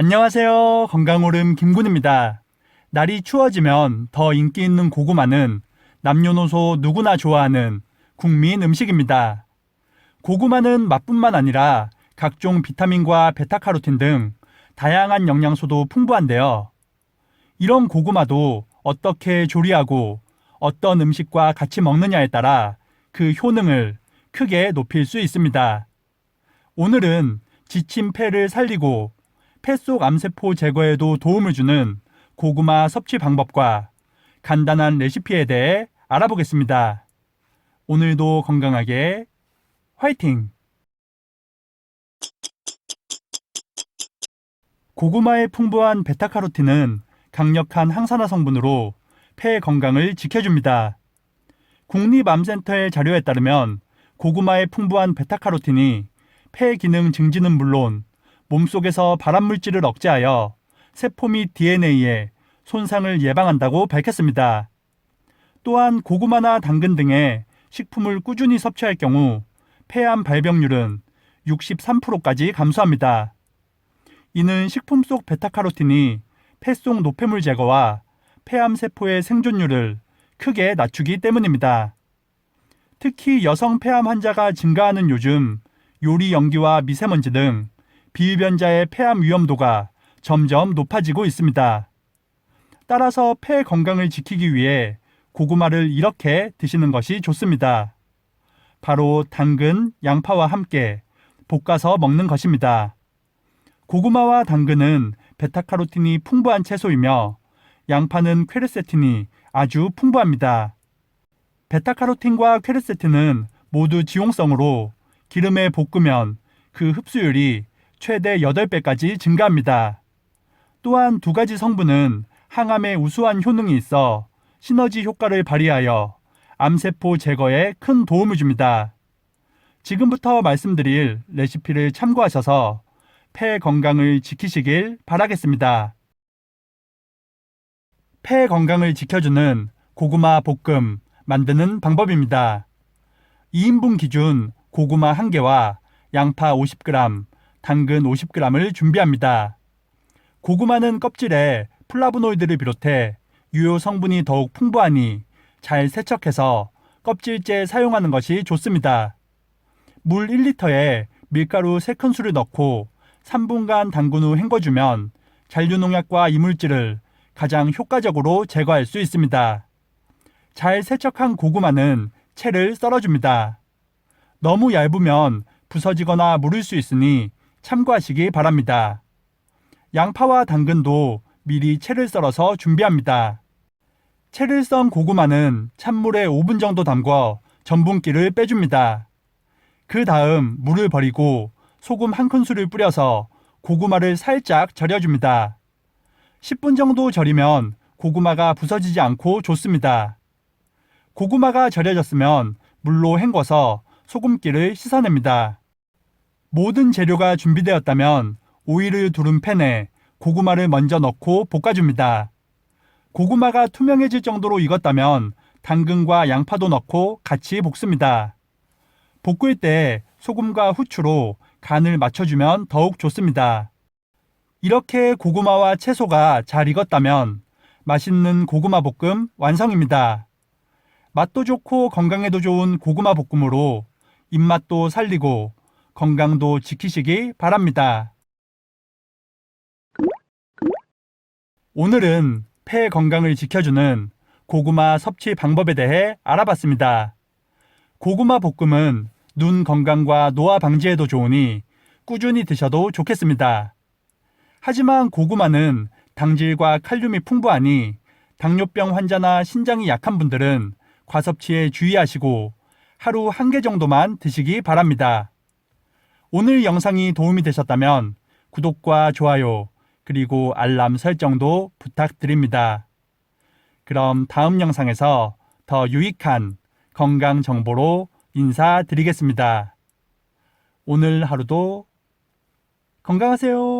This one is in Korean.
안녕하세요. 건강오름 김군입니다. 날이 추워지면 더 인기 있는 고구마는 남녀노소 누구나 좋아하는 국민 음식입니다. 고구마는 맛뿐만 아니라 각종 비타민과 베타카로틴 등 다양한 영양소도 풍부한데요. 이런 고구마도 어떻게 조리하고 어떤 음식과 같이 먹느냐에 따라 그 효능을 크게 높일 수 있습니다. 오늘은 지친 폐를 살리고 폐 속 암세포 제거에도 도움을 주는 고구마 섭취 방법과 간단한 레시피에 대해 알아보겠습니다. 오늘도 건강하게 화이팅! 고구마의 풍부한 베타카로틴은 강력한 항산화 성분으로 폐 건강을 지켜줍니다. 국립암센터의 자료에 따르면 고구마의 풍부한 베타카로틴이 폐 기능 증진은 물론 몸속에서 발암물질을 억제하여 세포 및 DNA에 손상을 예방한다고 밝혔습니다. 또한 고구마나 당근 등의 식품을 꾸준히 섭취할 경우 폐암 발병률은 63%까지 감소합니다. 이는 식품 속 베타카로틴이 폐 속 노폐물 제거와 폐암 세포의 생존율을 크게 낮추기 때문입니다. 특히 여성 폐암 환자가 증가하는 요즘 요리 연기와 미세먼지 등 비흡연자의 폐암 위험도가 점점 높아지고 있습니다. 따라서 폐 건강을 지키기 위해 고구마를 이렇게 드시는 것이 좋습니다. 바로 당근, 양파와 함께 볶아서 먹는 것입니다. 고구마와 당근은 베타카로틴이 풍부한 채소이며 양파는 퀘르세틴이 아주 풍부합니다. 베타카로틴과 퀘르세틴은 모두 지용성으로 기름에 볶으면 그 흡수율이 최대 8배까지 증가합니다. 또한 두 가지 성분은 항암에 우수한 효능이 있어 시너지 효과를 발휘하여 암세포 제거에 큰 도움을 줍니다. 지금부터 말씀드릴 레시피를 참고하셔서 폐 건강을 지키시길 바라겠습니다. 폐 건강을 지켜주는 고구마 볶음 만드는 방법입니다. 2인분 기준 고구마 1개와 양파 50g, 당근 50g을 준비합니다. 고구마는 껍질에 플라보노이드를 비롯해 유효 성분이 더욱 풍부하니 잘 세척해서 껍질째 사용하는 것이 좋습니다. 물 1리터에 밀가루 3큰술을 넣고 3분간 담근 후 헹궈주면 잔류농약과 이물질을 가장 효과적으로 제거할 수 있습니다. 잘 세척한 고구마는 채를 썰어줍니다. 너무 얇으면 부서지거나 무를 수 있으니 참고하시기 바랍니다. 양파와 당근도 미리 채를 썰어서 준비합니다. 채를 썬 고구마는 찬물에 5분 정도 담궈 전분기를 빼줍니다. 그 다음 물을 버리고 소금 한 큰술을 뿌려서 고구마를 살짝 절여줍니다. 10분 정도 절이면 고구마가 부서지지 않고 좋습니다. 고구마가 절여졌으면 물로 헹궈서 소금기를 씻어냅니다. 모든 재료가 준비되었다면 오일을 두른 팬에 고구마를 먼저 넣고 볶아줍니다. 고구마가 투명해질 정도로 익었다면 당근과 양파도 넣고 같이 볶습니다. 볶을 때 소금과 후추로 간을 맞춰주면 더욱 좋습니다. 이렇게 고구마와 채소가 잘 익었다면 맛있는 고구마 볶음 완성입니다. 맛도 좋고 건강에도 좋은 고구마 볶음으로 입맛도 살리고 건강도 지키시기 바랍니다. 오늘은 폐 건강을 지켜주는 고구마 섭취 방법에 대해 알아봤습니다. 고구마 볶음은 눈 건강과 노화 방지에도 좋으니 꾸준히 드셔도 좋겠습니다. 하지만 고구마는 당질과 칼륨이 풍부하니 당뇨병 환자나 신장이 약한 분들은 과섭취에 주의하시고 하루 한 개 정도만 드시기 바랍니다. 오늘 영상이 도움이 되셨다면 구독과 좋아요 그리고 알람 설정도 부탁드립니다. 그럼 다음 영상에서 더 유익한 건강 정보로 인사드리겠습니다. 오늘 하루도 건강하세요.